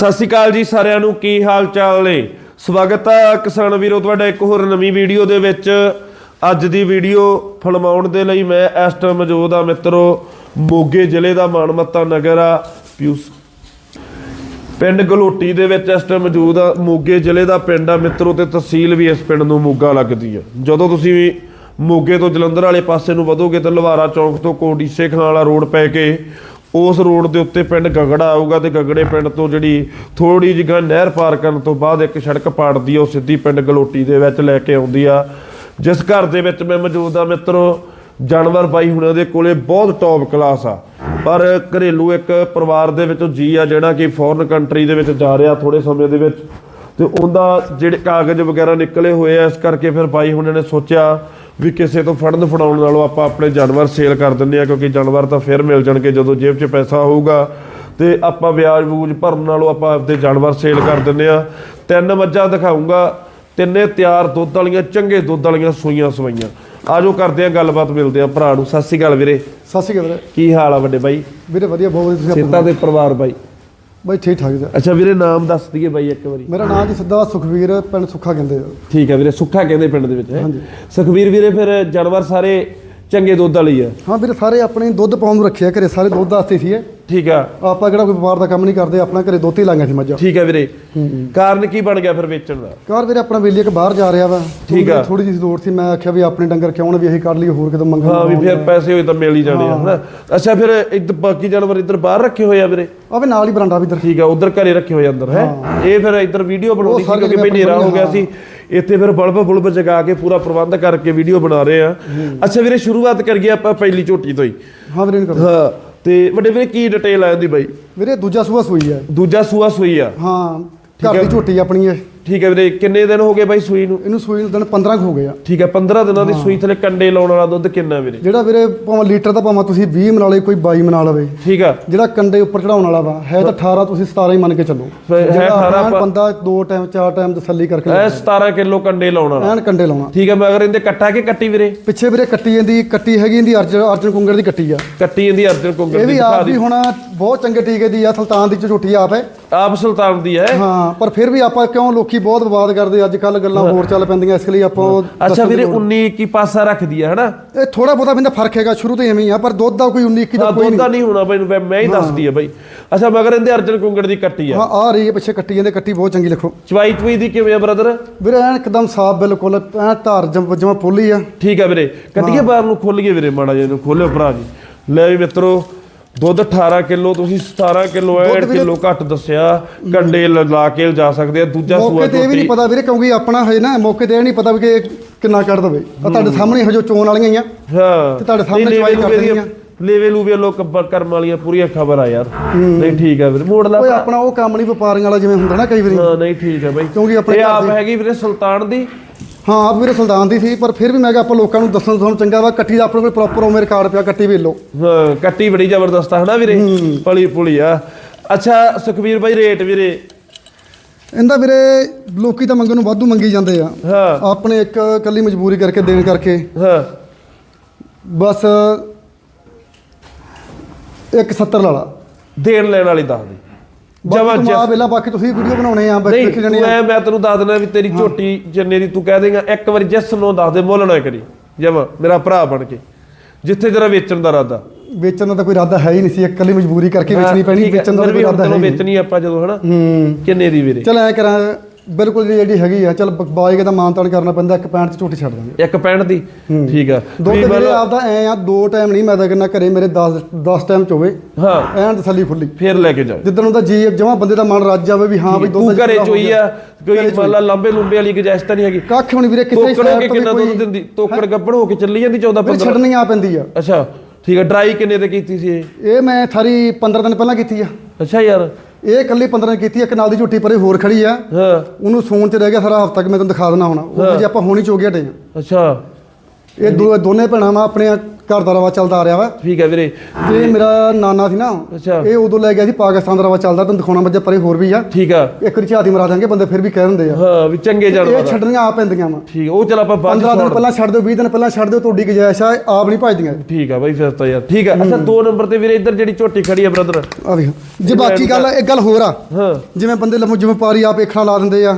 ਸਤਿ ਸ਼੍ਰੀ ਅਕਾਲ ਜੀ ਸਾਰਿਆਂ ਨੂੰ, ਕੀ ਹਾਲ ਚਾਲ ਨੇ? ਸਵਾਗਤ ਹੈ ਕਿਸਾਨ ਵੀਰੋ, ਤੁਹਾਡਾ ਇੱਕ ਹੋਰ ਨਵੀਂ ਵੀਡੀਓ ਦੇ ਵਿੱਚ। ਅੱਜ ਦੀ ਵੀਡੀਓ ਫਿਲਮਾਉਣ ਦੇ ਲਈ ਮੈਂ ਇਸ ਟਾਈਮ ਮੌਜੂਦ ਆ ਮਿੱਤਰੋ, ਮੋਗੇ ਜ਼ਿਲ੍ਹੇ ਦਾ ਮਾਨਮੱਤਾ ਨਗਰ ਆ, ਪਿਊਸ ਪਿੰਡ ਗਲੋਟੀ ਦੇ ਵਿੱਚ ਇਸ ਟਾਈਮ ਮੌਜੂਦ ਆ। ਮੋਗੇ ਜ਼ਿਲ੍ਹੇ ਦਾ ਪਿੰਡ ਆ ਮਿੱਤਰੋ, ਤੇ ਤਹਿਸੀਲ ਵੀ ਇਸ ਪਿੰਡ ਨੂੰ ਮੋਗਾ ਲੱਗਦੀ ਆ। ਜਦੋਂ ਤੁਸੀਂ ਮੋਗੇ ਤੋਂ ਜਲੰਧਰ ਵਾਲੇ ਪਾਸੇ ਨੂੰ ਵਧੋਗੇ ਤਾਂ ਲਵਾਰਾ ਚੌਂਕ ਤੋਂ ਕੋਡੀਸੇ ਖਾਂ ਵਾਲਾ ਰੋਡ ਪੈ ਕੇ ਉਸ ਰੋਡ ਦੇ ਉੱਤੇ ਪਿੰਡ ਗਗੜਾ ਆਊਗਾ ਤੇ ਗਗੜੇ ਪਿੰਡ ਤੋਂ ਜਿਹੜੀ ਥੋੜੀ ਜਿਹੀ ਨਹਿਰ ਪਾਰ ਕਰਨ ਤੋਂ ਬਾਅਦ ਇੱਕ ਸੜਕ ਪਾੜਦੀ ਆ, ਉਹ ਸਿੱਧੀ ਪਿੰਡ ਗਲੋਟੀ ਦੇ ਵਿੱਚ ਲੈ ਕੇ ਆਉਂਦੀ ਆ। ਜਿਸ ਘਰ ਦੇ ਵਿੱਚ ਮੈਂ ਮੌਜੂਦ ਆ ਮਿੱਤਰੋ, ਜਾਨਵਰ ਬਾਈ ਹੁਣਾਂ ਦੇ ਕੋਲੇ ਬਹੁਤ ਟੌਪ ਕਲਾਸ ਆ। ਪਰ ਘਰੇਲੂ ਇੱਕ ਪਰਿਵਾਰ ਦੇ ਵਿੱਚੋਂ ਜੀ ਆ, ਜਿਹੜਾ ਕਿ ਫੋਰਨ ਕੰਟਰੀ ਦੇ ਵਿੱਚ ਜਾ ਰਿਹਾ ਥੋੜੇ ਸਮੇਂ ਦੇ ਵਿੱਚ। ਤੇ ਉਹਦਾ ਜਿਹੜੇ ਕਾਗਜ਼ ਵਗੈਰਾ ਨਿਕਲੇ ਹੋਏ ਆ, ਇਸ ਕਰਕੇ ਫਿਰ ਬਾਈ ਹੁਣਾਂ ਨੇ ਸੋਚਿਆ ਵੀ ਕਿਸੇ ਤੋਂ ਫੜਨ ਫੜਾਉਣ ਨਾਲੋਂ ਆਪਾਂ ਆਪਣੇ ਜਾਨਵਰ ਸੇਲ ਕਰ ਦਿੰਦੇ ਆ ਕਿਉਂਕਿ ਜਾਨਵਰ ਤਾਂ ਫਿਰ ਮਿਲ ਜਾਣਗੇ ਜਦੋਂ ਜੇਬ 'ਚ ਪੈਸਾ ਹੋਊਗਾ। ਤੇ ਆਪਾਂ ਵਿਆਜ ਬੂਜ ਭਰਨ ਨਾਲੋਂ ਆਪਾਂ ਆਪਦੇ ਜਾਨਵਰ ਸੇਲ ਕਰ ਦਿੰਦੇ ਆ ਤਿੰਨ ਮੱਝਾਂ ਦਿਖਾਉਂਗਾ ਤਿੰਨੇ ਤਿਆਰ ਦੁੱਧ ਵਾਲੀਆਂ ਚੰਗੇ ਦੁੱਧ ਵਾਲੀਆਂ ਸੂਈਆਂ ਸਵਾਈਆਂ। ਆਜੋ ਕਰਦੇ ਆ ਗੱਲਬਾਤ ਮਿਲਦੇ ਆ ਭਰਾ ਨੂੰ। ਸਤਿ ਸ਼੍ਰੀ ਅਕਾਲ ਵੀਰੇ। ਸਤਿ ਸ਼੍ਰੀ ਅਕਾਲ ਵੀਰੇ। ਕੀ ਹਾਲ ਆ ਵੱਡੇ ਬਾਈ? ਵੀਰੇ ਵਧੀਆ ਬਹੁਤ ਵਧੀਆ। ਤੁਸੀਂ ਸੇਤਾ ਦੇ ਪਰਿਵਾਰ ਬਾਈ। ਬਾਈ ਠੀਕ ਠਾਕ ਜੀ। ਅੱਛਾ ਵੀਰੇ ਨਾਮ ਦੱਸ ਦਈਏ ਬਾਈ ਇੱਕ ਵਾਰੀ। ਮੇਰਾ ਨਾਮ ਜੀ ਸਿੱਧਾ ਸੁਖਵੀਰ ਪਿੰਡ ਸੁੱਖਾ ਕਹਿੰਦੇ ਆ। ਠੀਕ ਹੈ ਵੀਰੇ ਸੁੱਖਾ ਕਹਿੰਦੇ ਪਿੰਡ ਦੇ ਵਿੱਚ ਹੈ? ਹਾਂਜੀ। ਸੁਖਵੀਰ ਵੀਰੇ ਫਿਰ ਜਾਨਵਰ ਸਾਰੇ ਚੰਗੇ ਦੁੱਧ ਵਾਲੀ ਆ। ਹਾਂ ਵੀਰੇ ਸਾਰੇ ਆਪਣੇ ਦੁੱਧ ਪਾਉਣ ਨੂੰ ਰੱਖਿਆ ਘਰੇ ਸਾਰੇ ਦੁੱਧ ਵਾਸਤੇ ਸੀ ਇਹ। ਠੀਕ ਆ। ਆਪਾਂ ਕਿਹੜਾ ਕੋਈ ਵਪਾਰ ਦਾ ਕੰਮ ਨਹੀਂ ਕਰਦੇ ਆਪਣਾ ਘਰੇ ਹੀ ਲਾਂਗੇ ਸੀ ਮੱਝਾਂ। ਠੀਕ ਹੈ ਵੀਰੇ ਕਾਰਨ ਕੀ ਬਣ ਗਿਆ ਫਿਰ ਵੇਚਣ ਦਾ? ਕਾਰ ਵੀਰੇ ਆਪਣਾ ਵੇਲੀ ਇੱਕ ਬਾਹਰ ਜਾ ਰਿਹਾ ਵਾ। ਠੀਕ ਆ। ਥੋੜੀ ਜਿਹੀ ਲੋੜ ਸੀ ਮੈਂ ਆਖਿਆ ਵੀ ਆਪਣੇ ਡੰਗਰ ਕਿਉਂ ਨਾ ਵੀ ਅਸੀਂ ਕੱਢ ਲਈ ਹੋਰ ਕਿਤੇ ਮੰਗਣ ਹਾਂ ਵੀ ਫਿਰ ਪੈਸੇ ਹੋਏ ਤਾਂ ਮਿਲ ਹੀ ਜਾਣੇ ਆ ਹਨਾ। ਅੱਛਾ ਫਿਰ ਇੱਧਰ ਬਾਕੀ ਜਾਨਵਰ ਇੱਧਰ ਬਾਹਰ ਰੱਖੇ ਹੋਏ ਆ ਵੀਰੇ? ਆਵੇ ਨਾਲ ਹੀ ਬਰਾਂਡਾ ਵੀ ਇੱਧਰ। ਠੀਕ ਆ ਉਧਰ ਘਰੇ ਰੱਖੇ ਹੋਏ ਆ ਅੰਦਰ ਹੈ। ਇਹ ਫਿਰ ਇੱਧਰ ਵੀਡੀਓ ਬਣਾਉਣੀ ਸੀ ਸਾਰੀ ਕਿਉਂਕਿ ਭਈ ਹਨੇਰਾ ਹੋ ਗਿਆ। ਸੀ। ਇੱਥੇ ਫਿਰ ਬਲਬ ਬੁਲਬ ਜਗਾ ਕੇ ਪੂਰਾ ਪ੍ਰਬੰਧ ਕਰਕੇ ਵੀਡੀਓ ਬਣਾ ਰਹੇ ਆ। ਅੱਛਾ ਵੀਰੇ ਸ਼ੁਰੂਆਤ ਕਰੀਏ ਆਪਾਂ ਪਹਿਲੀ ਝੋਟੀ ਤੋਂ ਹੀ। ਹਾਂ ਵੀਰੇ ਨਹੀਂ ਹਾਂ। ਤੇ ਵੱਡੇ ਵੀਰੇ ਕੀ ਡਿਟੇਲ ਆ ਇਹਦੀ ਬਾਈ? ਵੀਰੇ ਦੂਜਾ ਸੂਆ ਸੂਈ ਹੈ ਦੂਜਾ ਸੂਆ ਸੂਈ ਆ। ਹਾਂ ਘਰ ਦੀ ਝੋਟੀ ਆਪਣੀ ਹੈ ਠੀਕ ਹੈ ਵੀਰੇ ਕਿੰਨੇ ਦਿਨ ਹੋ ਗਏ ਬਾਈ ਸੂਈ ਨੂੰ? ਇਹਨੂੰ ਸੂਈ ਨੂੰ ਦਿਨ 15 ਕੁ ਹੋ ਗਏ ਆ। ਠੀਕ ਹੈ 15 ਦਿਨਾਂ ਦੀ ਸੂਈ ਥਲੇ ਕੰਡੇ ਲਾਉਣ ਵਾਲਾ ਦੁੱਧ ਕਿੰਨਾ ਵੀਰੇ? ਜਿਹੜਾ ਵੀਰੇ ਭਾਵੇਂ ਲੀਟਰ ਦਾ ਭਾਵੇਂ ਤੁਸੀਂ 20 ਮਨਾ ਲਏ ਕੋਈ 22 ਮਨਾ ਲਵੇ। ਠੀਕ ਆ। ਜਿਹੜਾ ਕੰਡੇ ਉੱਪਰ ਚੜਾਉਣ ਵਾਲਾ ਵਾ ਹੈ ਤਾਂ 18 ਤੁਸੀਂ 17 ਹੀ ਮੰਨ ਕੇ ਚੱਲੋ। ਹੈ ਜਿਹੜਾ 18 ਐਨ ਪਾ- ਬੰਦਾ ਦੋ ਟਾਈਮ ਚਾਰ ਟਾਈਮ ਤਸੱਲੀ ਕਰਕੇ ਇਹ 17 ਕਿਲੋ ਕੰਡੇ ਲਾਉਣ ਵਾਲਾ। ਐਨ ਕੰਡੇ ਲਾਉਣਾ। ਠੀਕ ਹੈ ਮਗਰ ਇਹਦੇ ਕੱਟਾ ਕੇ ਕੱਟੀ ਵੀਰੇ? ਪਿੱਛੇ ਵੀਰੇ ਕੱਟੀ ਜਾਂਦੀ ਕੱਟੀ ਹੈਗੀ ਇਹਦੀ ਅਰਜਨ ਅਰਜਨ ਕੁੰਗੜ ਦੀ ਕੱਟੀ ਆ। ਕੱਟੀ ਇਹਦੀ ਅਰਜਨ ਕੋਂਗਰ ਇਹ ਦੀ ਵੀ ਦਿਖਾ ਆਪ ਵੀ ਹੁਣ ਬਹੁਤ ਚੰਗੇ ਟੀਕੇ ਦੀ ਆ ਸੁਲਤਾਨ ਦੀ ਝੋਟੀ ਆਪ ਹੈ। ਆਪ ਸੁਲਤਾਨ ਦੀ ਹੈ। ਹਾਂ ਪਰ ਫਿਰ ਵੀ ਆਪਾਂ ਕਿਉਂ ਲੋਕੀ ਬਹੁਤ ਵਿਵਾਦ ਕਰਦੇ ਅੱਜ ਕੱਲ ਗੱਲਾਂ ਹੋਰ ਚੱਲ ਪੈਂਦੀਆਂ ਇਸ ਲਈ ਆਪਾਂ ਅੱਛਾ ਵੀਰੇ ਲੋੜ- 19 21 ਪਾਸਾ ਰੱਖਦੀ ਹੈ ਹਨਾ? ਇਹ ਥੋੜਾ ਬਹੁਤਾ ਬਿੰਦਾ ਫ਼ਰਕ ਹੈਗਾ ਸ਼ੁਰੂ ਤੋਂ ਐਵੇਂ ਹੀ ਆ ਪਰ ਦੁੱਧ ਦਾ ਕੋਈ 19 21 ਦਾ ਕੋਈ ਦੁੱਧ ਨਹੀਂ ਦਾ ਨਹੀਂ। ਹੋਣਾ ਬਈ ਮੈਂ ਹੀ ਦੱਸਦੀ ਆ ਬਈ। ਅੱਛਾ ਮਗਰ ਇਹਦੇ ਅਰਜਨ ਕੋਂਗੜ ਦੀ ਕੱਟੀ ਆ। ਹਾਂ ਆ ਰਹੀ ਹੈ ਪਿੱਛੇ ਕੱਟੀ ਜਾਂਦੇ ਕੱਟੀ ਬਹੁਤ ਚੰਗੀ ਲਿਖੋ। ਚਵਾਈ ਚਵਾਈ ਦੀ ਕਿਵੇਂ ਆ ਬ੍ਰਦਰ ਵੀਰੇ ਐਨ ਇੱਕਦਮ ਸਾਫ਼ ਬਿਲਕੁਲ ਐਨ ਧਾਰ ਜਮਾ ਪੋਲੀ ਆ। ਠੀਕ ਆ ਵੀਰੇ ਕੱਟੀਏ ਬਾਹਰ ਨੂੰ ਖੋਲੀਏ ਵੀਰੇ ਮਾੜਾ ਜਿਹਾ ਇਹਨੂੰ ਖੋਲਿਓ ਭਰਾ ਜੀ। ਲੈ ਵੀ ਮਿੱਤਰੋ ਦੁੱਧ 18 ਕਿਲੋ ਤੁਸੀਂ 17 ਕਿਲੋ ਐ ਦੁੱਧ ਵੀਰੇ- ਕਿਲੋ ਘੱਟ ਦੱਸਿਆ ਕੰਡੇ ਲ- ਕੇ ਜਾ ਸਕਦੇ ਆ ਦੂਜਾ ਸੂਆ ਤੇ ਵੀ ਨਹੀਂ ਪਤਾ ਵੀਰੇ ਕਿਉਂਕਿ ਆਪਣਾ ਹੈ ਨਾ ਮੌਕੇ ਤੇ ਇਹ ਨਹੀਂ ਪਤਾ ਵੀ ਕਿ ਕਿੰਨਾ ਕੱਢ ਦਵੇ। ਆ ਤੁਹਾਡੇ ਸਾਹਮਣੇ ਇਹੋ ਜੋ ਚੋਣ ਵਾਲੀਆਂ ਆ। ਹਾਂ। ਤੇ ਤੁਹਾਡੇ ਸਾਹਮਣੇ ਚਵਾਈ ਲੇਵੇ ਕਰ ਲੂਵੇ ਦੇਣੀਆਂ। ਲੇਵੇ ਲੂਵੇ ਲੋਕ ਕਰਮ ਵਾਲੀਆਂ ਪੂਰੀਆਂ ਖਬਰ ਆ ਯਾਰ। ਨਹੀਂ ਠੀਕ ਆ ਵੀਰੇ ਮੋੜ ਲਾ ਆਪਣਾ ਉਹ ਕੰਮ ਨਹੀਂ ਵਪਾਰੀਆਂ ਵਾਲਾ ਜਿਵੇਂ ਹੁੰਦਾ ਨਾ ਕਈ ਵਾਰੀ। ਹਾਂ ਨਹੀਂ ਠੀਕ ਆ ਬਾਈ। ਕਿਉਂਕਿ ਆਪਣੇ ਇਹ ਆਪ ਹੈਗੀ ਵੀਰੇ ਸੁਲਤਾਨ ਦੀ। ਹਾਂ ਆਪ ਵੀਰੇ ਸੁਲਤਾਨ ਦੀ ਸੀ ਪਰ ਫਿਰ ਵੀ ਮੈਂ ਕਿਹਾ ਆਪਾਂ ਲੋਕਾਂ ਨੂੰ ਦੱਸਣ ਤੁਹਾਨੂੰ ਚੰਗਾ ਵਾ ਕੱਟੀ ਦਾ ਆਪਣੇ ਕੋਲ ਪ੍ਰੋਪਰ ਉਮਰ ਰਿਕਾਰਡ ਪਿਆ ਕੱਟੀ ਵੇਖ ਲਓ ਹਾਂ ਕੱਟੀ ਬੜੀ ਜ਼ਬਰਦਸਤ ਆ ਹਨਾ ਵੀਰੇ? ਪਲੀ ਪੁਲੀ ਆ। ਅੱਛਾ ਸੁਖਵੀਰ ਬਾਈ ਰੇਟ ਵੀਰੇ? ਇਹਦਾ ਵੀਰੇ ਲੋਕੀ ਤਾਂ ਮੰਗਣ ਨੂੰ ਵਾਧੂ ਮੰਗੀ ਜਾਂਦੇ ਆ। ਹਾਂ। ਆਪਣੇ ਇੱਕ ਕੱਲੀ ਮਜਬੂਰੀ ਕਰਕੇ ਦੇਣ ਕਰਕੇ। ਹਾਂ। ਬਸ 170 ਵਾਲਾ ਦੇਣ ਲੈਣ ਵਾਲੀ ਦੱਸ ਦੇ। ਤੁਮ ਆ ਵੇਲਾ ਬਾਕੀ ਤੁਸੀਂ ਵੀਡੀਓ ਬਣਾਉਣੇ ਆ ਬਾਕੀ ਨਹੀਂ ਤੂੰ ਐ ਮੈਂ ਤੈਨੂੰ ਦੱਸ ਦਿੰਦਾ ਵੀ ਤੇਰੀ ਝੋਟੀ ਜਿੰਨੇ ਦੀ ਤੂੰ ਕਹਿ ਦੇਗਾ ਇੱਕ ਵਾਰੀ ਜਿਸ ਨੂੰ ਦੱਸ ਦੇ ਨਾ ਕਰੀ। ਜਮਾ ਮੇਰਾ ਭਰਾ ਬਣ ਕੇ। ਜਿੱਥੇ ਤੇਰਾ ਵੇਚਣ ਦਾ ਇਰਾਦਾ। ਵੇਚਣ ਦਾ ਤਾਂ ਕੋਈ ਇਰਾਦਾ ਹੈ ਹੀ ਨਹੀਂ ਸੀ ਇੱਕ ਕੱਲੀ ਮਜਬੂਰੀ ਕਰਕੇ ਵੇਚਣੀ ਪੈਣੀ ਵੇਚਣ ਦਾ ਕੋਈ ਇਰਾਦਾ ਹੀ ਨਹੀਂ। ਵੇਚਣੀ ਆਪਾਂ ਜਦੋਂ ਹਨਾ? ਹੂੰ। ਕਿੰਨੇ ਦੀ ਵੀਰੇ? ਚਲ ਐ ਕਰਾਂ ਬਿਲਕੁਲ ਜੀ ਜਿਹੜੀ ਹੈਗੀ ਆ ਚਲ ਬਾਈਕ ਦਾ ਮਾਨਤਾਨ ਕਰਨਾ ਪੈਂਦਾ ਇੱਕ ਪੈਂਟ ਚ ਝੋਟੀ ਛੱਡ ਦਾਂਗੇ। ਇੱਕ ਪੈਂਟ ਦੀ? ਠੀਕ ਆ। ਦੁੱਧ ਮਤਲਬ- ਆਪਦਾ ਐ ਆ ਦੋ ਟਾਈਮ ਨਹੀਂ ਮੈਂ ਤਾਂ ਕਹਿੰਦਾ ਘਰੇ ਮੇਰੇ 10 10 ਟਾਈਮ ਚ ਹੋਵੇ। ਹਾਂ। ਐਨ ਤਸੱਲੀ ਫੁੱਲੀ। ਫੇਰ ਲੈ ਕੇ ਜਾ ਜਿੱਦਣ ਉਹਦਾ ਜੀ ਜਮਾ ਬੰਦੇ ਦਾ ਮਨ ਰੱਜ ਜਾਵੇ ਵੀ ਹਾਂ ਵੀ ਦੁੱਧ ਘਰੇ ਚੋਈ। ਆ ਕੋਈ ਮੰਨ ਲਾ ਲੰਬੇ ਲੰਬੇ ਵਾਲੀ ਗੁਜਾਇਸ਼ ਤਾਂ ਨਹੀਂ ਹੈਗੀ। ਕੱਖ ਹੁਣ ਵੀਰੇ ਕਿਸੇ ਕੇ ਤੋਂ ਕਿੰਨਾ ਦੁੱਧ ਦਿੰਦੀ ਤੋਕੜ ਗੱਪਣ ਹੋ ਕੇ ਚੱਲੀ ਜਾਂਦੀ 14 ਵੀਰੇ 15 ਛੱਡਣੀ ਆ ਪੈਂਦੀ ਆ। ਅੱਛਾ ਠੀਕ ਆ। ਡਰਾਈ ਕਿੰਨੇ ਤੇ ਕੀਤੀ ਸੀ ਇਹ? ਇਹ ਮੈਂ ਥਾਰੀ 15 ਦਿਨ ਪਹਿਲਾਂ ਕੀਤੀ ਆ। ਅੱਛਾ ਯਾਰ। ਇਹ ਕੱਲੀ 15 ਦਿਨ ਕੀਤੀ ਆ, ਇੱਕ ਨਾਲ ਦੀ ਝੋਟੀ ਪਰੇ ਹੋਰ ਖੜੀ ਆ। ਹਾਂ। ਉਹਨੂੰ ਸੂਣ ਚ ਰਹਿ ਗਿਆ ਸਾਰਾ ਹਫ਼ਤਾ ਕਿ ਮੈਂ ਤੁਹਾਨੂੰ ਦਿਖਾ ਦੇਣਾ ਹੁਣ। ਉਹ ਜੇ ਆਪਾਂ ਹੋਣੀ ਚੋ ਗਿਆ ਟੇ ਅੱਛਾ। ਇਹ ਦੋ ਦੋਨੇ ਭੈਣਾਂ ਵਾ ਆਪਣੀਆਂ ਘਰ ਦਾ ਰਵਾ ਚੱਲਦਾ ਆ ਰਿਹਾ ਵਾ। ਠੀਕ ਹੈ ਵੀਰੇ। ਤੇ ਮੇਰਾ ਨਾਨਾ ਸੀ ਨਾ ਅੱਛਾ। ਇਹ ਉਦੋਂ ਲੈ ਗਿਆ ਸੀ ਪਾਕਿਸਤਾਨ ਦਾ ਰਵਾ ਚੱਲਦਾ ਤੈਨੂੰ ਦਿਖਾਉਣਾ ਮੱਝਾਂ ਪਰੇ ਹੋਰ ਵੀ ਆ। ਠੀਕ ਆ। ਇੱਕ ਵਾਰੀ ਝਾਤੀ ਮਰਾ ਦਾਂਗੇ ਬੰਦੇ ਫਿਰ ਵੀ ਕਹਿ ਦਿੰਦੇ ਆ। ਹਾਂ ਵੀ ਚੰਗੇ ਜਾਨਵਰ ਇਹ ਛੱਡਣੀਆਂ ਆ ਪੈਂਦੀਆਂ ਵਾ। ਠੀਕ ਉਹ ਚਲ ਆਪਾਂ ਬਾਅਦ 15 ਦਿਨ ਪਹਿਲਾਂ ਛੱਡ ਦਿਓ 20 ਦਿਨ ਪਹਿਲਾਂ ਛੱਡ ਦਿਓ ਤੁਹਾਡੀ ਗੁਜਾਇਸ਼ ਆ ਆਪ ਨਹੀਂ ਭਜਦੀਆਂ। ਠੀਕ ਆ ਬਾਈ ਫਿਰ ਤਾਂ ਯਾਰ ਠੀਕ ਆ। ਅੱਛਾ ਦੋ ਨੰਬਰ ਤੇ ਵੀਰੇ ਇੱਧਰ ਜਿਹੜੀ ਝੋਟੀ ਖੜੀ ਆ ਬ੍ਰਦਰ ਆ ਵੇਖ ਜੇ ਬਾਕੀ ਗੱਲ ਇੱਕ ਗੱਲ ਹੋਰ ਆ। ਹਾਂ। ਜਿਵੇਂ ਬੰਦੇ ਲੰਮੂ ਜਿਵੇਂ ਪਾਰੀ ਆਪ ਏਖਣਾ ਲਾ ਦਿੰਦੇ ਆ।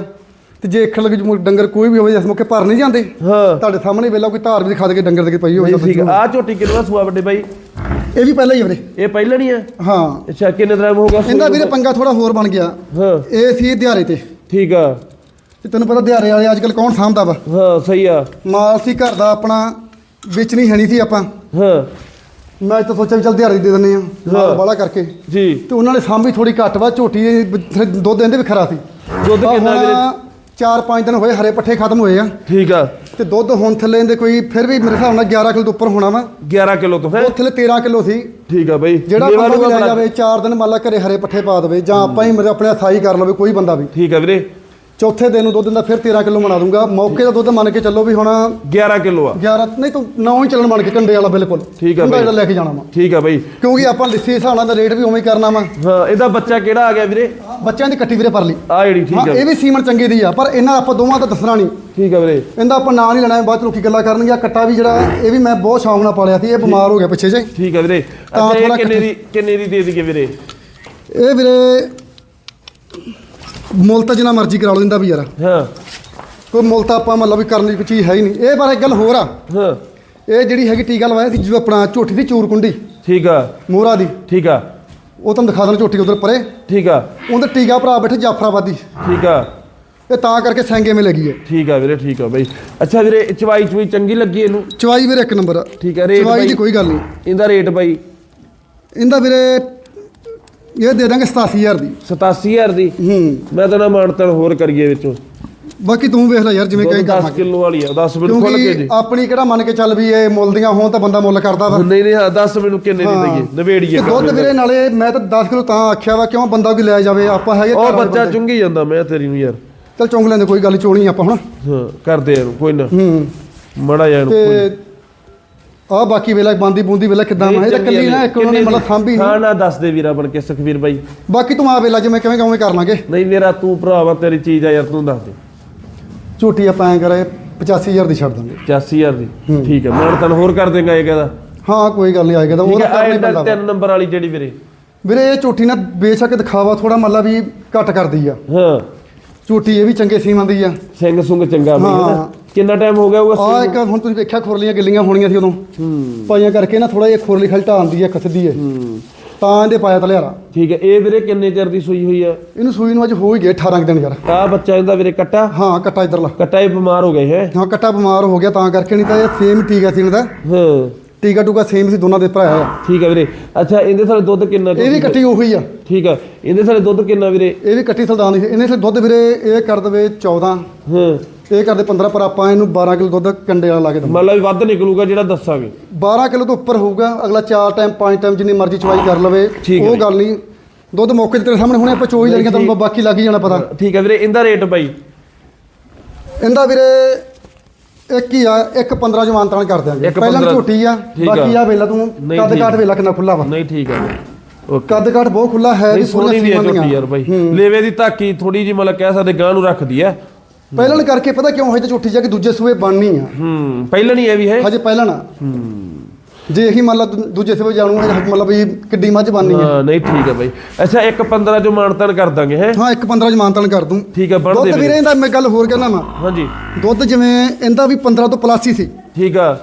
ਤੇ ਜੇ ਏਖਣ ਲੱਗੇ ਜਿਵੇਂ ਡੰਗਰ ਕੋਈ ਵੀ ਹੋਵੇ ਇਸ ਮੌਕੇ ਭਰ ਨਹੀਂ ਜਾਂਦੇ। ਹਾਂ। ਤੁਹਾਡੇ ਸਾਹਮਣੇ ਵੇਲਾ ਕੋਈ ਧਾਰ ਵੀ ਦਿਖਾ ਦੇ ਕੇ ਡੰਗਰ ਦੇ ਪਈ ਹੋਵੇ ਠੀਕ ਆ। ਝੋਟੀ ਕਿੰਨਾ ਸੂਆ ਵੱਡੇ ਬਾਈ? ਇਹ ਵੀ ਪਹਿਲਾਂ ਹੀ ਆ ਵੀਰੇ। ਇਹ ਪਹਿਲਾਂ ਨਹੀਂ ਆ? ਹਾਂ। ਅੱਛਾ ਕਿੰਨੇ ਦਿਨ ਹੋ ਗਿਆ ਇਹਦਾ ਨੂੰ? ਵੀਰੇ ਪੰਗਾ ਥੋੜਾ ਹੋਰ ਬਣ ਗਿਆ। ਹਾਂ। ਇਹ ਸੀ ਦਿਹਾੜੇ ਤੇ। ਠੀਕ ਆ। ਤੇ ਤੈਨੂੰ ਪਤਾ ਦਿਹਾੜੇ ਵਾਲੇ ਅੱਜ ਕੱਲ ਕੌਣ ਸਾਂਭਦਾ ਵਾ? ਹਾਂ ਸਹੀ ਆ। ਮਾਲ ਸੀ ਘਰ ਦਾ ਆਪਣਾ ਵੇਚਣੀ ਹੈਣੀ ਸੀ ਆਪਾਂ। ਹਾਂ। ਮੈਂ ਤਾਂ ਸੋਚਿਆ ਵੀ ਚੱਲ ਦਿਹਾੜੀ ਦੇ ਦਿੰਦੇ ਆ ਹਾਂ। ਬਾਲਾ ਕਰਕੇ। ਜੀ। ਤੇ ਉਹਨਾਂ ਨੇ ਸਾਂਭੀ ਥੋੜੀ ਘੱਟ ਵਾ ਝੋਟੀ ਦੇ ਵਿੱਚ ਦੁੱਧ ਦਿੰਦੇ ਵੀ ਖਰਾ ਸੀ। ਦੁੱਧ ਕਿੰਨਾ ਵੀਰੇ? ਚਾਰ ਪੰਜ ਦਿਨ ਹੋਏ ਹਰੇ ਪੱਠੇ ਖਤਮ ਹੋਏ ਆ। ਠੀਕ ਆ। ਤੇ ਦੁੱਧ ਹੁਣ ਥੱਲੇ ਇਹਦੇ ਕੋਈ ਫਿਰ ਵੀ ਮੇਰੇ ਹਿਸਾਬ ਨਾਲ 11 ਕਿਲੋ ਤੋਂ ਉੱਪਰ ਹੋਣਾ ਵਾ। 11 ਕਿਲੋ ਤੋਂ ਹੈ ਉਹ ਥੱਲੇ 13 ਕਿਲੋ ਸੀ। ਠੀਕ ਆ ਬਾਈ। ਜਿਹੜਾ ਬੰਦਾ ਵੀ ਲੈ ਜਾਵੇ 4 ਦਿਨ ਮੰਨ ਲਾ ਘਰੇ ਹਰੇ ਪੱਠੇ ਪਾ ਦੇਵੇ ਜਾਂ ਆਪਾਂ ਹੀ ਮੇਰੇ ਆਪਣੇ ਹਥਾਈ ਕਰ ਲਵੇ ਕੋਈ ਬੰਦਾ ਵੀ। ਠੀਕ ਆ ਵੀਰੇ। ਚੌਥੇ ਦਿਨ ਨੂੰ ਦੁੱਧ ਦਿੰਦਾ ਫਿਰ 13 ਕਿਲੋ ਬਣਾ ਦੂੰਗਾ ਮੌਕੇ ਦਾ ਦੁੱਧ ਮੰਨ ਕੇ ਚੱਲੋ ਵੀ ਹੁਣ 11 ਕਿਲੋ ਆ। 11 ਨਹੀਂ ਤਾਂ 9 ਹੀ ਚੱਲਣ ਮੰਨ ਕੇ ਕੰਡੇ ਵਾਲਾ ਬਿਲਕੁਲ। ਠੀਕ ਆ ਬਾਈ। ਲੈ ਕੇ ਜਾਣਾ ਵਾ। ਠੀਕ ਆ ਬਾਈ। ਕਿਉਂਕਿ ਆਪਾਂ ਲਿੱਸੀ ਹਿਸਾਬ ਨਾਲ ਦਾ ਰੇਟ ਵੀ ਉਵੇਂ ਹੀ ਕਰਨਾ ਵਾ। ਇਹਦਾ ਬੱਚਾ ਕਿਹੜਾ ਆ ਗਿਆ ਵੀਰੇ? ਬੱਚਿਆਂ ਦੀ ਕੱਟੀ ਵੀਰੇ ਪਰ ਲਈ। ਆ ਜਿਹੜੀ ਠੀਕ ਹਾਂ ਆ। ਇਹ ਵੀ ਸੀਮਨ ਚੰਗੇ ਦੀ ਆ ਪਰ ਇਹਨਾਂ ਆਪਾਂ ਦੋਵਾਂ ਦਾ ਦੱਸਣਾ ਨਹੀਂ। ਠੀਕ ਆ ਵੀਰੇ। ਇਹਦਾ ਆਪਾਂ ਨਾਂ ਨਹੀਂ ਲੈਣਾ ਬਾਅਦ ਚ ਲੋਕੀ ਗੱਲਾਂ ਕਰਨਗੇ। ਆਹ ਕੱਟਾ ਵੀ ਜਿਹੜਾ ਇਹ ਵੀ ਮੈਂ ਬਹੁਤ ਸ਼ੌਂਕ ਨਾਲ ਪਾਲਿਆ ਸੀ ਇਹ ਬਿਮਾਰ ਹੋ ਗਿਆ ਪਿੱਛੇ ਜੇ ਠੀਕ ਆ ਵੀਰੇ। ਤਾਂ ਅੱਛਾ ਇਹ ਥੋੜ੍ਹਾ ਕਿੰਨੇ ਦੀ ਕਿੰਨੇ ਦੀ ਦੇ ਦਈਏ ਵੀਰੇ? ਇਹ ਵੀਰੇ ਮੁੱਲ ਤਾਂ ਜਿੰਨਾ ਮਰਜ਼ੀ ਕਰਾ ਲਓ ਇਹਦਾ ਵੀ ਯਾਰ। ਹਾਂ। ਕੋਈ ਮੁੱਲ ਤਾਂ ਆਪਾਂ ਮਤਲਬ ਵੀ ਕਰਨ ਦੀ ਕੋਈ ਚੀਜ਼ ਹੈ ਹੀ ਨਹੀਂ। ਇਹ ਪਰ ਇੱਕ ਗੱਲ ਹੋਰ ਆ। ਹਾਂ। ਇਹ ਜਿਹੜੀ ਹੈਗੀ ਟੀਕਾ ਲਵਾਇਆ ਸੀ ਜੋ ਆਪਣਾ ਝੋਟੀ ਦੀ ਚੂਰ ਕੁੰਡੀ। ਠੀਕ ਆ। ਮੋਹਰਾ ਦੀ। ਠੀਕ ਆ। ਉਹ ਤੁਹਾਨੂੰ ਦਿਖਾ ਦੇਣਾ ਝੋਟੀ ਉਧਰ ਪਰੇ। ਠੀਕ ਆ। ਉਹਦੇ ਟੀਕਾ ਭਰਾ ਬੈਠੇ ਜਾਫਰਾਬਾਦੀ। ਠੀਕ ਆ। ਇਹ ਤਾਂ ਕਰਕੇ ਸੈਂਗੇ ਮੇ ਲੱਗੀ ਹੈ। ਠੀਕ ਆ ਵੀਰੇ ਠੀਕ ਆ ਬਾਈ। ਅੱਛਾ ਵੀਰੇ ਚਵਾਈ ਚੁਈ ਚੰਗੀ ਲੱਗੀ ਇਹਨੂੰ? ਚਵਾਈ ਵੀਰੇ ਇੱਕ ਨੰਬਰ। ਆ ਠੀਕ ਆ ਰੇਟ ਚਵਾਈ ਦੀ ਕੋਈ ਗੱਲ ਨਹੀਂ। ਇਹਦਾ ਰੇਟ ਬਾਈ? ਇਹਦਾ ਵੀਰੇ ਇਹ ਦੇ ਦਾਂਗੇ 87000 ਦੀ। 87000 ਦੀ? ਹੂੰ। ਮੈਂ ਤਾਂ ਨਾ ਮਾਨਤਨ ਹੋਰ ਕਰੀਏ ਵਿੱਚੋਂ। ਬਾਕੀ ਤੂੰ ਵੇਖ ਲੈ ਯਾਰ ਜਿਵੇਂ ਕਹੇ 10 ਕਿਲੋ ਵਾਲੀ ਆ 10 ਮਿੰਟ ਖੁੱਲ ਕੇ ਜੀ। ਕਿਉਂਕਿ ਆਪਣੀ ਕਿਹੜਾ ਮੰਨ ਕੇ ਚੱਲ ਵੀ ਇਹ ਮੁੱਲ ਦੀਆਂ ਹੋਣ ਤਾਂ ਬੰਦਾ ਮੁੱਲ ਕਰਦਾ ਵਾ। ਨਹੀਂ ਨਹੀਂ ਹਾਂ 10 ਮੈਨੂੰ ਕਿੰਨੇ ਦੀ। ਦਈਏ ਨਵੇੜੀਏ ਤੇ ਦੁੱਧ ਵੀਰੇ ਨਾਲੇ ਮੈਂ ਤਾਂ 10 ਕਿਲੋ ਤਾਂ ਆਖਿਆ ਵਾ ਕਿਉਂ ਬੰਦਾ ਕੋਈ ਲੈ ਜਾਵੇ ਆਪਾਂ ਹੈਗੇ ਉਹ ਘਰ ਵਾਲੇ ਬੱਚਾ ਬੰਦੇ। ਚੁੰਗੀ ਜਾਂਦਾ ਮੈਂ ਤੇਰੀ ਨੂੰ ਯਾਰ। ਚੱਲ ਚੁੰਗ ਲੈਂਦੇ ਕੋਈ ਗੱਲ ਨੀ, ਚੋਣੀ ਆਪਾਂ ਹੁਣ। ਹਾਂ ਕਰਦੇ ਇਹਨੂੰ ਕੋਈ ਨਾ। ਹੂੰ। ਮੜਾ ਜਾਣ ਤੇ ਆ ਬਾਕੀ ਵੇਲਾ ਬੰਦੀ ਬੂੰਦੀ ਵੇਲਾ ਕਿਦਾਂ ਮੈਂ ਇਹ ਤਾਂ ਕੱਲੀ ਨਾ ਇੱਕ ਉਹਨੇ ਮਤਲਬ ਸਾਂਭੀ ਹਾਂ ਨਹੀਂ। ਨਾ ਦੱਸ ਦੇ ਵੀਰਾ ਬਣ ਕੇ ਸੁਖਵੀਰ ਬਾਈ। ਬਾਕੀ ਤੂੰ ਆ ਵੇਲਾ ਜਿਵੇਂ ਕਿਵੇਂ ਕਿਵੇਂ ਕਰ ਲਾਂਗੇ ਨਹੀਂ ਮੇਰਾ ਤੂੰ ਭਰਾਵਾ ਤੇਰੀ ਚੀਜ਼ ਆ ਯਾਰ ਤੂੰ ਦੱਸ ਦੇ। ਝੂਟੀ ਆਪਾਂ ਐਂ ਕਰੇ 85000 ਦੀ ਛੱਡ ਦਾਂਗੇ। 84000 ਦੀ? ਠੀਕ ਹੈ ਮਾਨਤਨ ਹੋਰ ਕਰ ਦੇਗਾ ਇਹ ਕਹਿੰਦਾ। ਹਾਂ ਕੋਈ ਗੱਲ ਨਹੀਂ ਆਏਗਾ ਤਾਂ ਉਹ ਠੀਕ ਤਾਂ ਹੈ ਕਰਨਾ ਹੀ ਪੈਂਦਾ ਵਾ। ਤਿੰਨ ਨੰਬਰ ਵਾਲੀ ਜਿਹੜੀ ਵੀਰੇ। ਵੀਰੇ ਇਹ ਝੂਠੀ ਨਾ ਬੇਸ਼ੱਕ ਦਿਖਾਵਾ ਥੋੜਾ ਮਤਲਬ ਵੀ ਘੱਟ ਕਰਦੀ ਆ। ਹਾਂ। ਝੂਠੀ ਇਹ ਵੀ ਚੰਗੇ ਸੀਮਾਂ ਦੀ ਆ। ਸਿੰਘ ਸੁੰਗ ਚੰਗਾ ਬਈ ਹਾਂ। ਕਿੰਨਾ ਟਾਈਮ ਹੋ ਗਿਆ ਉਹ ਆ ਇੱਕ ਹੁਣ ਤੁਸੀਂ ਵੇਖਿਆ ਖੁਰਲੀਆਂ ਗਿੱਲੀਆਂ ਹੋਣੀਆਂ ਸੀ ਉਦੋਂ। ਪਾਈਆਂ ਕਰਕੇ ਨਾ ਥੋੜਾ ਜਿਹਾ ਖੁਰਲੀ ਖਲਟਾ ਆਉਂਦੀ ਹੈ ਖਸਦੀ ਹੈ। ਤਾਂ ਇਹਦੇ ਪਾਇਆ ਤਲਿਆਰਾ ਠੀਕ ਹੈ ਇਹ ਵੀਰੇ ਕਿੰਨੇ ਚਿਰ ਦੀ ਸੂਈ ਹੋਈ ਆ ਇਹਨੂੰ ਸੂਈ ਨੂੰ ਅੱਜ ਹੋ ਹੀ ਗਏ 18 ਕੁ ਦਿਨ ਯਾਰ। ਆ ਬੱਚਾ ਇਹਦਾ ਵੀਰੇ ਕੱਟਾ? ਹਾਂ ਕੱਟਾ ਇਧਰਲਾ। ਕੱਟਾ ਇਹ ਬਿਮਾਰ ਹੋ ਗਏ ਹੈ? ਹਾਂ ਕੱਟਾ ਬਿਮਾਰ ਹੋ ਗਿਆ ਤਾਂ ਕਰਕੇ ਨਹੀਂ ਤਾਂ ਇਹ ਸੇਮ ਟੀਕਾ ਸੀ ਇਹਨਾਂ ਦਾ। ਹਾਂ। ਟੀਕਾ ਟੂਕਾ ਸੇਮ ਸੀ ਦੋਨਾਂ ਦੇ ਭਰਾ ਆ। ਠੀਕ ਹੈ ਵੀਰੇ। ਅੱਛਾ ਇਹਦੇ ਥਲੇ ਦੁੱਧ ਕਿੰਨਾ ਇਹ ਵੀ ਕੱਟੀ ਉਹੀ ਆ। ਠੀਕ ਹੈ ਇਹਦੇ ਥਲੇ ਦੁੱਧ ਕਿੰਨਾ ਵੀਰੇ? ਇਹ ਵੀ ਕੱਟੀ ਸਲਦਾਨ ਦੀ। ਇਹਨੇ ਸੇ ਦੁੱਧ ਵੀਰੇ ਇਹ ਕਰ ਦੇਵੇ 14 ਹਾਂ। ਇਹ ਕਰਦੇ 15 ਪਰ ਆਪਾਂ ਇਹਨੂੰ 12 ਕਿਲੋ ਦੁੱਧ ਕੰਡੇ ਵਾਲਾ ਲਾ ਕੇ ਦਵਾਂ ਮੰਨ ਲਾ ਵੀ ਵੱਧ ਨਿਕਲੂਗਾ ਜਿਹੜਾ ਦੱਸਾਂਗੇ। 12 ਕਿਲੋ ਤੋਂ ਉੱਪਰ ਹੋਊਗਾ ਅਗਲਾ 4 ਟਾਈਮ 5 ਟਾਈਮ ਜਿੰਨੀ ਮਰਜ਼ੀ ਚਵਾਈ ਕਰ ਲਵੇ ਠੀਕ ਹੈ ਉਹ ਗੱਲ ਨਹੀਂ। ਦੁੱਧ ਮੌਕੇ ਤੇ ਤੇਰੇ ਸਾਹਮਣੇ ਹੁਣੇ ਆਪਾਂ ਚੋਈ ਲੈਣਗੇ ਤਾਂ ਬਾਕੀ ਲੱਗ ਹੀ ਜਾਣਾ ਪਤਾ। ਠੀਕ ਹੈ ਵੀਰੇ ਇਹਦਾ ਰੇਟ ਬਾਈ? ਇਹਦਾ ਵੀਰੇ ਇੱਕ ਹੀ ਆ ਇੱਕ 15 ਜਵਾਨ ਤਾਂ ਕਰ ਦਿਆਂਗੇ। ਇੱਕ ਪਹਿਲਾਂ 15 ਝੋਟੀ ਆ ਠੀਕ ਆ। ਬਾਕੀ ਆ ਵੇਲਾ ਤੂੰ ਨਹੀਂ, ਕੱਦ ਠੀਕ। ਕਾਠ ਵੇਲਾ ਕਿੰਨਾ ਖੁੱਲਾ ਵਾ। ਨਹੀਂ ਠੀਕ ਹੈ ਓਕੇ। ਕੱਦ ਕਾਠ ਬਹੁਤ ਖੁੱਲਾ ਹੈ ਨਹੀਂ ਸੋਹਣੀ ਵੀ ਹੈ ਸੀਮਾਂ ਦੀਆਂ। ਝੋਟੀ ਯਾਰ ਬਾਈ। ਲੇਵੇ ਦੀ ਧਾਕੀ ਥੋੜੀ ਜੀ ਮਤਲਬ ਕਹਿ ਸਕਦੇ ਗਾਂ ਨੂੰ ਰੱਖਦੀ ਹੈ। ਪਹਿਲਾਂ ਨੂੰ ਕਰਕੇ ਪਤਾ ਕਿਉਂ ਹੋਈ ਤੇ ਝੋਟੀ ਜਾ ਕੇ ਦੂਜੇ ਸੂਏ ਬਣਨੀ ਆ? ਹੂੰ ਪਹਿਲਾਂ ਨਹੀਂ ਇਹ ਵੀ ਹੈ? ਹਜੇ ਪਹਿਲਾਂ ਨਾ। ਜੇ ਇਹੀ ਮੰਨ ਲਾ ਦੂ- ਦੂਜੇ ਸੂਏ ਜਾਣੂ ਹੈ ਮਤਲਬ ਵੀ ਕਿੱਡੀ ਮੱਝ ਬਣਨੀ ਆ। ਹਾਂ ਨਹੀਂ ਠੀਕ ਹੈ ਬਾਈ। ਅੱਛਾ ਇੱਕ 15 ਜੋ ਮਾਨਤਨ ਕਰ ਦਾਂਗੇ ਹੈ? ਹਾਂ ਇੱਕ 15 ਜਮਾਨ ਤਾਂ ਕਰ ਦੂੰ। ਠੀਕ ਹੈ ਬਣ ਦੁੱਧ ਦੇ ਵੀਰੇ ਵੀਰੇ ਇਹਦਾ ਮੈਂ ਗੱਲ ਹੋਰ ਕਹਿਣਾ ਵਾ। ਹਾਂਜੀ। ਦੁੱਧ ਜਿਵੇਂ ਇਹਦਾ ਵੀ 15 ਤੋਂ ਪਲੱਸ ਹੀ ਸੀ। ਠੀਕ ਆ।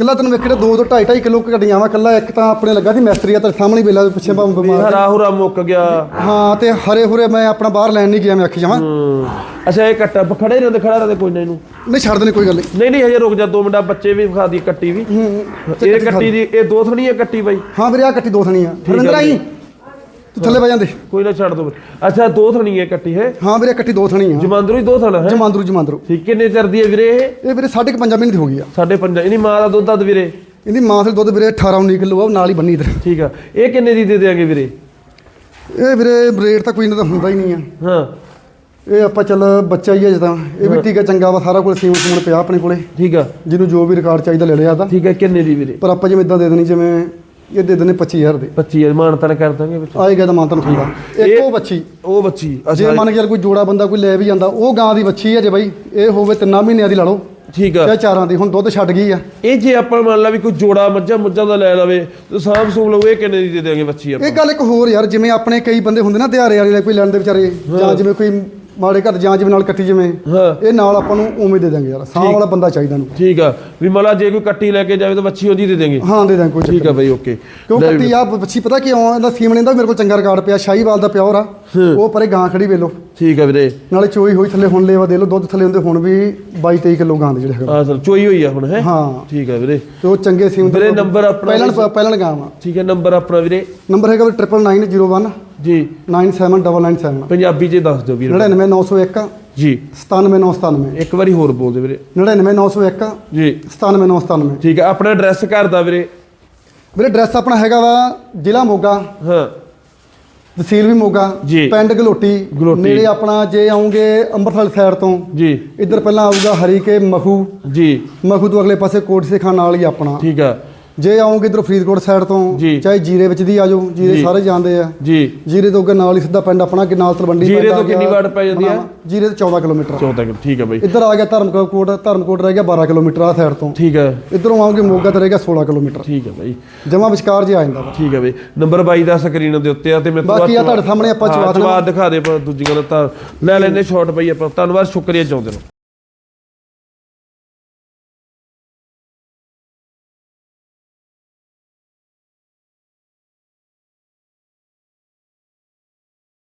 ਕੱਲਾ ਤੈਨੂੰ ਵੇਖੜੇ 2 ਤੋਂ 2.5 2.5 ਕਿਲੋ ਘਟੀਆਂ ਵਾ ਕੱਲਾ ਇੱਕ ਤਾਂ ਆਪਣੇ ਲੱਗਾ ਸੀ ਮੈਸਤਰੀ ਆ ਤੇ ਸਾਹਮਣੇ ਵੇਲਾ ਪਿੱਛੇ ਬਾ ਬਿਮਾਰ। ਹਰਾ ਹੁਰਾ ਮੁੱਕ ਗਿਆ। ਹਾਂ ਤੇ ਹਰੇ ਹੁਰੇ ਮੈਂ ਆਪਣਾ ਬਾਹਰ ਲੈਣ ਨਹੀਂ ਗਿਆ ਮੈਂ ਆਖੀ ਜਾਵਾਂ। ਹੂੰ। ਅੱਛਾ ਇਹ ਕੱਟਾ ਖੜੇ ਰਹਿੰਦੇ ਖੜਾ ਰਹਿੰਦੇ ਕੋਈ ਨਾ ਇਹਨੂੰ। ਨਹੀਂ ਛੱਡ ਦੇਣੇ ਕੋਈ ਗੱਲ ਨਹੀਂ। ਨਹੀਂ ਨਹੀਂ ਹਜੇ ਰੁਕ ਜਾ ਦੋ ਮਿੰਟ ਬੱਚੇ ਵੀ ਵਿਖਾ ਦੀ ਕੱਟੀ ਵੀ। ਇਹ ਕੱਟੀ ਦੀ ਇਹ ਦੋ ਥਣੀ ਹੈ ਕੱਟੀ ਬਾਈ। ਹਾਂ ਵੀਰੇ ਆ ਕੱਟੀ ਦੋ ਥਣੀ ਆ ਹਰਿੰਦਰ ਆਈ? ਤੂੰ ਥੱਲੇ ਬਹਿ ਜਾਂਦੇ। ਕੋਈ ਨਾ ਛੱਡ ਦੋ। ਅੱਛਾ ਦੋ ਥਣੀ ਹੈ ਕੱਟੀ ਹੈ। ਹਾਂ ਵੀਰੇ ਕੱਟੀ ਦੋ ਥਣੀ ਆ ਜਮਾਂਦਰੂ ਹੀ ਦੋ ਥਣਾ ਹੈ। ਜਮਾਂਦਰੂ ਜਮਾਂਦਰੂ। ਠੀਕ ਕਿੰਨੇ ਚਿਰ ਦੀ ਹੈ ਵੀਰੇ ਇਹ? ਇਹ ਵੀਰੇ ਸਾਢੇ ਕੁ ਪੰਜਾਂ ਮਹੀਨੇ ਦੀ ਹੋ ਗਈ ਆ। ਸਾਡੇ ਪੰਜਾ। ਇਹਦੀ ਮਾਂ ਦਾ ਦੁੱਧ ਦੱਦ ਵੀਰੇ? ਇਹਦੀ ਮਾਂ ਦੇ ਦੁੱਧ ਵੀਰੇ 18 19 ਕਿਲੋ ਆ ਉਹ ਨਾਲ ਹੀ ਬੰਨੀ ਇਧਰ। ਠੀਕ ਆ। ਇਹ ਕਿੰਨੇ ਦੀ ਦੇ ਦੇਾਂਗੇ ਵੀਰੇ? ਇਹ ਵੀਰੇ ਰੇਟ ਤਾਂ ਕੋਈ ਨਾ ਤਾਂ ਹੁੰਦਾ ਹੀ ਨਹੀਂ ਆ। ਹਾਂ। ਇਹ ਆਪਾਂ ਚੱਲ ਬੱਚਾ ਹੀ ਹੈ ਜਦਾਂ। ਇਹ ਵੀ ਟੀਕਾ ਚੰਗਾ ਵਾ ਸਾਰਾ ਕੋਲ ਸੀਮਨ ਸਮੂਨ ਪਿਆ ਆਪਣੇ ਕੋਲੇ। ਠੀਕ ਆ। ਜਿਹਨੂੰ ਜੋ ਵੀ ਰਿਕਾਰਡ ਚਾਹੀਦਾ ਲੈ ਲਿਆ ਤਾਂ ਠੀਕ ਆ ਕਿੰਨੇ ਦੀ ਵੀਰੇ? ਪਰ ਆਪਾਂ ਜਿਵੇਂ ਇਦਾਂ ਦੇ ਦੇਣੀ ਜਿਵੇਂ ਇਹ ਦੇ ਦੇਣੇ 25000 ਦੇ। 25 ਮਾਨਤਨ ਕਰ ਦਾਂਗੇ ਵਿੱਚ ਆਏਗਾ ਤਾਂ ਮਾਨਤਨ ਹੁੰਦਾ ਇੱਕ ਉਹ ਬੱਚੀ। ਉਹ ਬੱਚੀ ਜੇ ਮੰਨ ਕੇ ਚੱਲ ਕੋਈ ਜੋੜਾ ਬੰਦਾ ਕੋਈ ਲੈ ਵੀ ਜਾਂਦਾ ਉਹ ਗਾਂ ਦੀ ਬੱਚੀ ਹੈ ਜੇ ਬਾਈ ਇਹ ਹੋਵੇ ਤਿੰਨਾਂ ਮਹੀਨਿਆਂ ਦੀ ਲਾ ਲਓ। ਠੀਕ ਆ। ਚਾਹੇ ਚਾਰਾਂ ਦੀ ਹੁਣ ਦੁੱਧ ਛੱਡ ਗਈ ਆ। ਇਹ ਜੇ ਆਪਾਂ ਮੰਨ ਲਾ ਵੀ ਕੋਈ ਜੋੜਾ ਮੱਝਾਂ ਮੁੱਝਾਂ ਦਾ ਲੈ ਲਵੇ ਤੇ ਸਾਂਭ ਸੂਬ ਲਓ ਇਹ ਕਿੰਨੇ ਦੀ ਦੇ ਦੇਾਂਗੇ ਬੱਚੀ ਆਪਾਂ? ਇਹ ਗੱਲ ਇੱਕ ਹੋਰ ਯਾਰ ਜਿਵੇਂ ਆਪਣੇ ਕਈ ਬੰਦੇ ਹੁੰਦੇ ਨਾ ਦਿਹਾੜੇ ਵਾਲੇ ਕੋਈ ਲੈਣ ਦੇ ਵਿਚਾਰੇ ਜਾਂ ਜਿਵੇਂ ਕੋਈ ਮਾੜੇ ਘਰ ਜਾਂ ਜਿਵੇਂ ਨਾਲ ਕੱਟੀ ਜਿਵੇਂ ਹਾਂ। ਇਹ ਨਾਲ ਆਪਾਂ ਨੂੰ ਉਵੇਂ ਦੇ ਦਾਂਗੇ ਯਾਰ ਸਾਹ ਵਾਲਾ ਬੰਦਾ ਚਾਹੀਦਾ ਨੂੰ ਠੀਕ ਆ ਵੀ ਮੰਨ ਲਾ ਜੇ ਕੋਈ ਕੱਟੀ ਲੈ ਕੇ ਜਾਵੇ ਤਾਂ ਬੱਚੀ ਉਹਦੀ ਦੇ ਦੇਂਗੇ ਹਾਂ ਦੇ ਦਾਂਗੇ ਕੋਈ ਠੀਕ ਆ ਬਈ ਓਕੇ। ਕਿਉਂ ਕੱਟੀ ਆ ਬੱਚੀ ਪਤਾ ਕਿਉਂ ਇਹਦਾ ਸੀਮਣੇ ਦਾ ਮੇਰੇ ਕੋਲ ਚੰਗਾ ਰਿਕਾਰਡ ਪਿਆ ਸ਼ਾਹੀਵਾਲ ਦਾ ਪਿਓਰ ਆ। ਉਹ ਪਰੇ ਗਾਂ ਖੜੀ ਵੇਲੋ। ਠੀਕ ਆ ਵੀਰੇ। ਨਾਲੇ ਚੋਈ ਹੋਈ ਥੱਲੇ ਹੁਣ ਲੇਵਾ ਦੇ ਲਓ ਦੁੱਧ ਥੱਲੇ ਹੁੰਦੇ ਹੁਣ ਵੀ 22 23 ਕਿਲੋ ਗਾਂ ਦੇ ਜਿਹੜੇ ਹੈਗੇ। ਆ ਸਰ ਚੋਈ ਹੋਈ ਆ ਹੁਣ ਹੈ? ਹਾਂ। ਠੀਕ ਆ ਵੀਰੇ। ਤੇ ਉਹ ਚੰਗੇ ਸੀਮ ਦੇ ਵੀਰੇ ਨੰਬਰ ਆਪਣਾ ਪਹਿਲਾਂ ਪਹਿਲਾਂ ਗਾਂ ਵਾ। ਠੀਕ ਹੈ ਨੰਬਰ ਆਪਣਾ ਵੀਰੇ। ਨੰਬਰ ਹੈਗਾ 9901 ਜੀ। 97997 ਪੰਜਾਬੀ ਚ ਦੱਸ ਦਿਓ ਵੀਰੇ। 99901 ਜੀ। 97997 ਇੱਕ ਵਾਰੀ ਹੋਰ ਬੋਲ ਦਿਓ ਵੀਰੇ 99901 ਜੀ। 97997 ਠੀਕ ਹੈ ਆਪਣਾ ਐਡਰੈਸ ਘਰ ਦਾ ਵੀਰੇ। ਵੀਰੇ ਐਡਰੈਸ ਆਪਣਾ ਹੈਗਾ ਵਾ ਜ਼ਿਲ੍ਹਾ ਮੋਗਾ। ਹਾਂ। ਤਹਿਸੀਲ ਵੀ ਮੋਗਾ। ਜੀ। ਪਿੰਡ ਗਲੋਟੀ। ਨੇੜੇ ਆਪਣਾ ਜੇ ਆਉਂਗੇ ਅੰਮ੍ਰਿਤਸਰ ਸਾਈਡ ਤੋਂ। ਜੀ। ਇੱਧਰ ਪਹਿਲਾਂ ਆਊਗਾ ਹਰੀਕੇ ਮਖੂ ਜੀ। ਮਖੂ ਤੋਂ ਅਗਲੇ ਪਾਸੇ ਕੋਟ ਸੇਖਾਂ ਨਾਲ ਹੀ ਆਪਣਾ। ਠੀਕ ਆ। ਜੇ ਆਉਂਗੇ ਇਧਰ ਫਰੀਦਕੋਟ ਸਾਈਡ ਤੋਂ। ਚਾਹੇ ਜੀਰੇ ਵਿੱਚ ਦੀ ਆਜੋ ਜੀਰੇ। ਸਾਰੇ ਜਾਣਦੇ ਆ। ਜੀ। ਜੀਰੇ ਤੋਂ ਅੱਗੇ ਨਾਲ ਹੀ ਸਿੱਧਾ ਪਿੰਡ ਆਪਣਾ ਕਿ ਨਾਲ ਤਲਵੰਡੀ ਜੀਰੇ ਤੋਂ ਕਿੰਨੀ ਵਾਟ ਪੈ ਜਾਂਦੀ ਆ? ਜੀਰੇ ਤੋਂ 14 ਕਿਲੋਮੀਟਰ। 14 ਕਿ ਠੀਕ ਆ ਬਈ। ਇੱਧਰ ਆ ਗਿਆ ਧਰਮਕੋਟ ਧਰਮਕੋਟ ਰਹਿ ਗਿਆ 12 ਕਿਲੋਮੀਟਰ ਆ ਸਾਈਡ ਤੋਂ। ਠੀਕ ਆ। ਇੱਧਰੋਂ ਆਉਂਗੇ ਮੋਗਾ ਤੇ ਰਹਿ ਗਿਆ 16 ਕਿਲੋਮੀਟਰ। ਠੀਕ ਆ ਬਈ। ਜਮਾ ਵਿਚਕਾਰ ਜੇ ਆ ਜਾਂਦਾ ਠੀਕ ਆ ਬਈ। ਨੰਬਰ 22 ਦਾ ਸਕਰੀਨ ਦੇ ਉੱਤੇ ਆ ਤੇ ਮੈਂ ਬਾਕੀ ਆ ਤੁਹਾਡੇ ਸਾਹਮਣੇ ਆਪਾਂ ਚਵਾ ਦੇਣਾ। ਚਵਾ ਦਿਖਾ ਦੇ ਦੂਜੀ ਗੱਲ ਤਾਂ। ਲੈ ਲੈਨੇ ਸ਼ਾਰਟ ਬਈ ਆਪਾਂ। ਧੰਨਵਾਦ ਸ਼ੁਕਰੀਆ ਚਾਹੁੰਦੇ ਹਾਂ